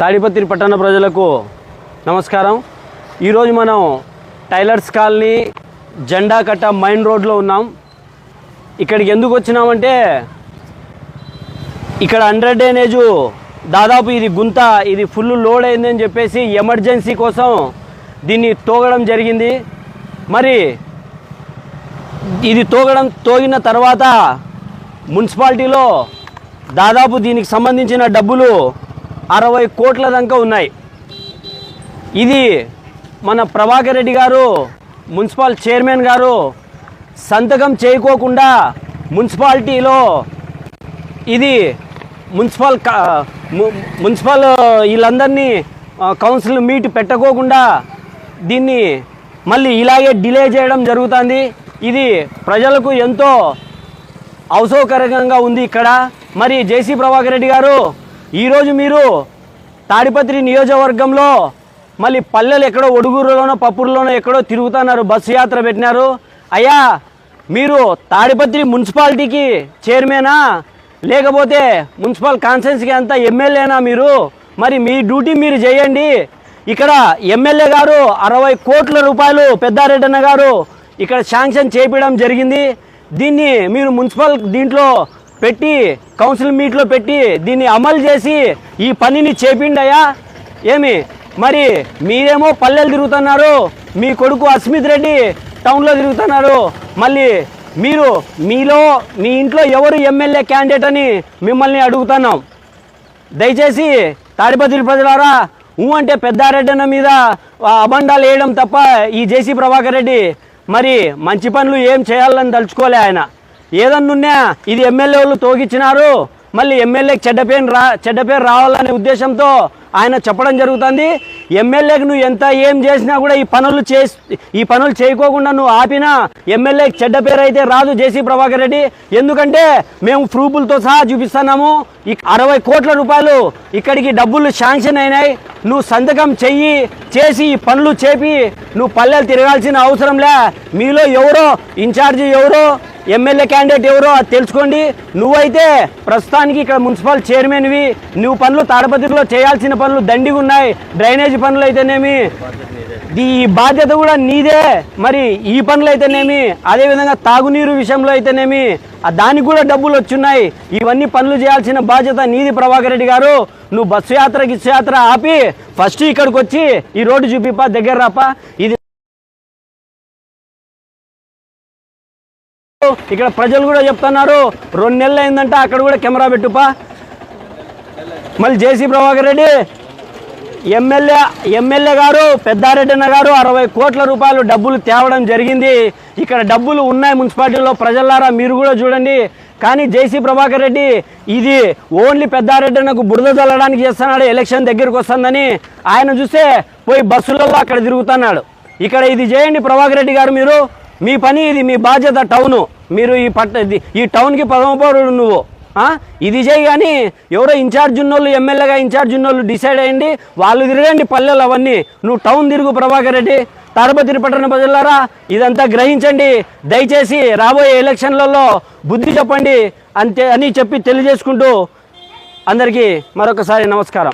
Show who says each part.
Speaker 1: తాడిపత్రి పట్టణ ప్రజలకు నమస్కారం. ఈరోజు మనం టైలర్స్ కాలనీ జెండా కట్ట మైన్ రోడ్లో ఉన్నాం. ఇక్కడికి ఎందుకు వచ్చినామంటే ఇక్కడ హండ్రెడ్ డ్రైనేజు దాదాపు ఇది గుంత ఇది ఫుల్ లోడ్ అయిందని చెప్పేసి ఎమర్జెన్సీ కోసం దీన్ని తోగడం జరిగింది. మరి ఇది తోగడం తోగిన తర్వాత మున్సిపాలిటీలో దాదాపు దీనికి సంబంధించిన డబ్బులు అరవై కోట్ల దాకా ఉన్నాయి. ఇది మన ప్రభాకర్ రెడ్డి గారు మున్సిపల్ చైర్మన్ గారు సంతకం చేయకోకుండా మున్సిపాలిటీలో ఇది మున్సిపల్ మున్సిపల్ వీళ్ళందరినీ కౌన్సిల్ మీట్ పెట్టకోకుండా దీన్ని మళ్ళీ ఇలాగే డిలే చేయడం జరుగుతుంది. ఇది ప్రజలకు ఎంతో అవసరకరంగా ఉంది ఇక్కడ. మరి జేసీ ప్రభాకర్ రెడ్డి గారు ఈరోజు మీరు తాడిపత్రి నియోజకవర్గంలో మళ్ళీ పల్లెలు ఎక్కడో ఒడుగురులోనో పప్పురులోనో ఎక్కడో తిరుగుతున్నారు బస్సు యాత్ర పెట్టినారు. అయ్యా మీరు తాడిపత్రి మున్సిపాలిటీకి చైర్మనా? లేకపోతే మున్సిపల్ కాన్స్టిట్యున్సీకి అంతా ఎమ్మెల్యేనా మీరు? మరి మీ డ్యూటీ మీరు చేయండి. ఇక్కడ ఎమ్మెల్యే గారు అరవై కోట్ల రూపాయలు పెద్దారెడ్డన్న గారు ఇక్కడ శాంక్షన్ చేపించడం జరిగింది. దీన్ని మీరు మున్సిపల్ దీంట్లో పెట్టి కౌన్సిల్ మీట్లో పెట్టి దీన్ని అమలు చేసి ఈ పనిని చేపిండయా ఏమి? మరి మీరేమో పల్లెలు తిరుగుతున్నారు మీ కొడుకు అస్మిత్ రెడ్డి టౌన్లో తిరుగుతున్నారు. మళ్ళీ మీరు మీలో మీ ఇంట్లో ఎవరు ఎమ్మెల్యే క్యాండిడేట్ అని మిమ్మల్ని అడుగుతున్నాం. దయచేసి తాడిపత్రి ప్రజలారా ఊ అంటే పెద్దారెడ్డన్న మీద అబండాలు వేయడం తప్ప ఈ జేసీ ప్రభాకర్ రెడ్డి మరి మంచి పనులు ఏం చేయాలని తలుచుకోలే ఆయన. ఏదన్నున్నా ఇది ఎమ్మెల్యే వాళ్ళు తోగిచ్చినారు. మళ్ళీ ఎమ్మెల్యేకి చెడ్డ పేరు రా చెడ్డ పేరు రావాలనే ఉద్దేశంతో ఆయన చెప్పడం జరుగుతుంది. ఎమ్మెల్యేకి నువ్వు ఎంత ఏం చేసినా కూడా ఈ పనులు చేసి ఈ పనులు చేయకోకుండా నువ్వు ఆపినా ఎమ్మెల్యేకి చెడ్డ పేరు అయితే రాదు జేసీ ప్రభాకర్ రెడ్డి. ఎందుకంటే మేము ప్రూఫులతో సహా చూపిస్తున్నాము. ఈ అరవై కోట్ల రూపాయలు ఇక్కడికి డబ్బులు శాంక్షన్ అయినాయి. నువ్వు సంతకం చెయ్యి చేసి ఈ పనులు చేపి నువ్వు పల్లెలు తిరగాల్సిన అవసరంలే మీలో ఎవరో ఇన్ఛార్జి ఎవరో ఎమ్మెల్యే క్యాండిడేట్ ఎవరో అది తెలుసుకోండి. నువ్వైతే ప్రస్తుతానికి ఇక్కడ మున్సిపల్ చైర్మన్వి. నువ్వు పనులు తాడపత్రిలో చేయాల్సిన పనులు దండిగా ఉన్నాయి. డ్రైనేజీ పనులు అయితేనేమి? ఈ బాధ్యత కూడా నీదే. మరి ఈ పనులు అయితేనేమి? అదేవిధంగా తాగునీరు విషయంలో అయితేనేమి? దానికి కూడా డబ్బులు వచ్చున్నాయి. ఇవన్నీ పనులు చేయాల్సిన బాధ్యత నీది ప్రభాకర్ రెడ్డి గారు. నువ్వు బస్సు యాత్ర గిస్సు యాత్ర ఆపి ఫస్ట్ ఇక్కడికి వచ్చి ఈ రోడ్డు చూపిపా దగ్గర రాపా. ఇది ఇక్కడ ప్రజలు కూడా చెప్తున్నారు. రెండు నెలలు అయిందంటే అక్కడ కూడా కెమెరా పెట్టుపా. మళ్ళీ JC Prabhakar Reddy MLA MLA గారు పెద్దారెడ్డన్న గారు అరవై కోట్ల రూపాయలు డబ్బులు తేవడం జరిగింది. ఇక్కడ డబ్బులు ఉన్నాయి మున్సిపాలిటీలో ప్రజలారా మీరు కూడా చూడండి. కానీ జేసీ ప్రభాకర్ రెడ్డి ఇది ఓన్లీ పెద్దారెడ్డన్నకు బురద చల్లడానికి చేస్తున్నాడు ఎలక్షన్ దగ్గరికి వస్తుందని. ఆయన చూస్తే పోయి బస్సులలో అక్కడ తిరుగుతున్నాడు. ఇక్కడ ఇది చేయండి ప్రభాకర్ రెడ్డి గారు మీరు. మీ పని ఇది మీ బాధ్యత టౌను. మీరు ఈ పట్ట ఇది- ఈ టౌన్కి ప్రథమ పౌరుడు నువ్వు ఇది చేయి కానీ ఎవరో ఇన్ఛార్జ్ ఉన్నోళ్ళు ఎమ్మెల్యేగా ఇన్ఛార్జ్ ఉన్నోళ్ళు డిసైడ్ అయ్యండి. వాళ్ళు తిరగండి పల్లెలు అవన్నీ. నువ్వు టౌన్ తిరుగు ప్రభాకర్ రెడ్డి. తాడపత్రి పట్టణ ప్రజలారా ఇదంతా గ్రహించండి. దయచేసి రాబోయే ఎలక్షన్లలో బుద్ధి చెప్పండి. అంతే అని చెప్పి తెలియజేసుకుంటూ అందరికీ మరొకసారి నమస్కారం.